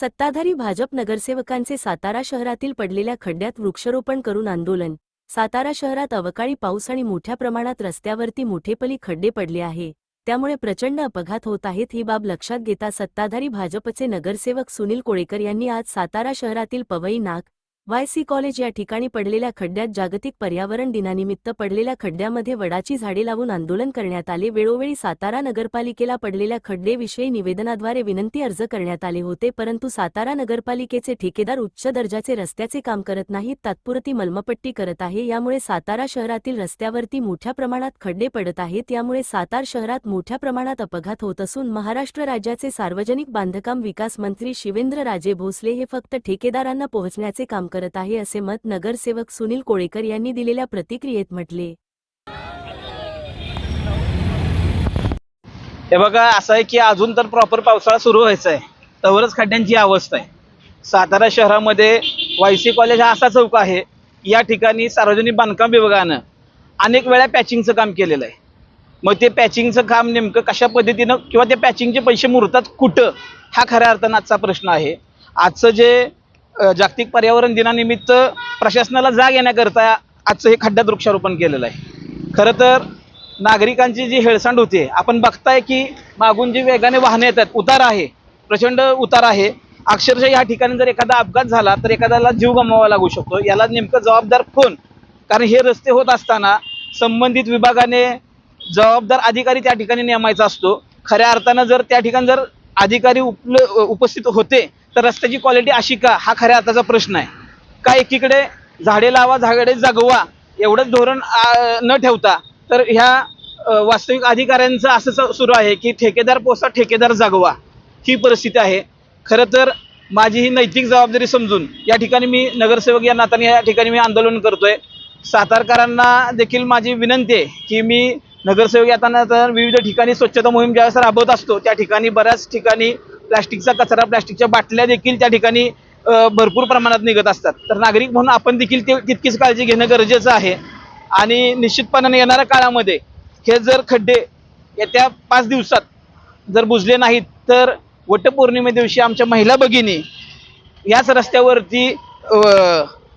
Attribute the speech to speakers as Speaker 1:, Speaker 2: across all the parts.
Speaker 1: सत्ताधारी भाजप नगरसेवकांचे सातारा शहरातील पडलेल्या खड्ड्यात वृक्षारोपण करून आंदोलन. सातारा शहरात अवकाळी पाऊस आणि मोठ्या प्रमाणात रस्त्यावरती मोठेपली खड्डे पडले आहे. त्यामुळे प्रचंड अपघात होत आहेत ही बाब लक्षात घेता सत्ताधारी भाजपचे नगरसेवक सुनील कोळेकर यांनी आज सातारा शहरातील पवई नाक वाय सी कॉलेज या ठिकाणी पडलेल्या खड्ड्यात जागतिक पर्यावरण दिनानिमित्त पडलेल्या खड्ड्यामध्ये वडाची झाडे लावून आंदोलन करण्यात आले. वेळोवेळी सातारा नगरपालिकेला पडलेल्या खड्डेविषयी निवेदनाद्वारे विनंती अर्ज करण्यात आले होते परंतु सातारा नगरपालिकेचे ठेकेदार उच्च दर्जाचे रस्त्याचे काम करत नाहीत तात्पुरती मलमपट्टी करत आहे यामुळे सातारा शहरातील रस्त्यावरती मोठ्या प्रमाणात खड्डे पडत आहेत यामुळे सातार शहरात मोठ्या प्रमाणात अपघात होत असून महाराष्ट्र राज्याचे सार्वजनिक बांधकाम विकास मंत्री शिवेंद्र राजे भोसले हे फक्त ठेकेदारांना पोहोचण्याचे काम करत आहे असे मत नगरसेवक सुनील कोळेकर यांनी दिलेल्या प्रतिक्रियेत म्हटले.
Speaker 2: हे बघा असं आहे की अजून तर प्रॉपर पावसाळा सुरू व्हायचा आहे तवरच खड्ड्यांची अवस्था आहे. सातारा शहरामध्ये वायसी कॉलेज हा असा चौक आहे. या ठिकाणी सार्वजनिक बांधकाम विभागानं अनेक वेळा पॅचिंगचं काम केलेलं आहे. मग ते पॅचिंगचं काम नेमकं कशा पद्धतीनं किंवा ते पॅचिंगचे पैसे मुरतात कुठं हा खऱ्या अर्थानं आजचा प्रश्न आहे. आजचं जे जागतिक पर्यावरण दिनानिमित्त प्रशासनाला जाग येण्याकरता आजचं हे खड्ड्यात वृक्षारोपण केलेलं आहे. खरं तर नागरिकांची जी हेळसांड होते आपण बघताय की मागून जी वेगाने वाहने येतात उतार आहे प्रचंड उतार आहे. अक्षरशः या ठिकाणी जर एखादा अपघात झाला तर एखाद्याला जीव गमवावा लागू शकतो. याला नेमकं जबाबदार कोण? कारण हे रस्ते होत असताना संबंधित विभागाने जबाबदार अधिकारी त्या ठिकाणी नेमायचा असतो. खऱ्या अर्थानं जर त्या ठिकाणी जर अधिकारी उपल उपस्थित होते तर रस्त्याची क्वालिटी अशी का? हा खऱ्या अर्थाचा प्रश्न आहे. का एकीकडे झाडे लावा झाडे जगवा एवढंच धोरण न ठेवता तर ह्या वास्तविक अधिकाऱ्यांचं असं सुरू आहे की ठेकेदार पोसा ठेकेदार जगवा. ही परिस्थिती आहे. खरं तर माझी ही नैतिक जबाबदारी समजून या ठिकाणी मी नगरसेवक या नात्याने या ठिकाणी मी आंदोलन करतोय. सातारकरांना देखील माझी विनंती आहे की मी नगरसेवक येताना तर विविध ठिकाणी स्वच्छता मोहीम ज्यावेळेस राबवत असतो त्या ठिकाणी बऱ्याच ठिकाणी प्लास्टिकचा कचरा प्लास्टिकच्या बाटल्या देखील त्या ठिकाणी भरपूर प्रमाणात निघत असतात. तर नागरिक म्हणून आपण देखील ते तितकीच काळजी घेणं गरजेचं आहे. आणि निश्चितपणाने येणाऱ्या काळामध्ये हे जर खड्डे येत्या पाच दिवसात जर बुजले नाहीत तर वटपौर्णिमे दिवशी आमच्या महिला भगिनी याच रस्त्यावरती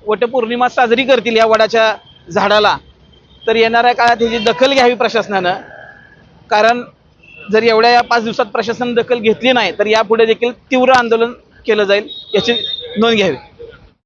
Speaker 2: वटपौर्णिमा साजरी करतील या वडाच्या झाडाला. तर येणाऱ्या काळात ह्याची दखल घ्यावी प्रशासनानं. कारण जर एवढ्या या पाच दिवसात प्रशासन दखल घेतली नाही तर यापुढे देखील तीव्र आंदोलन केलं जाईल याची नोंद घ्यावी.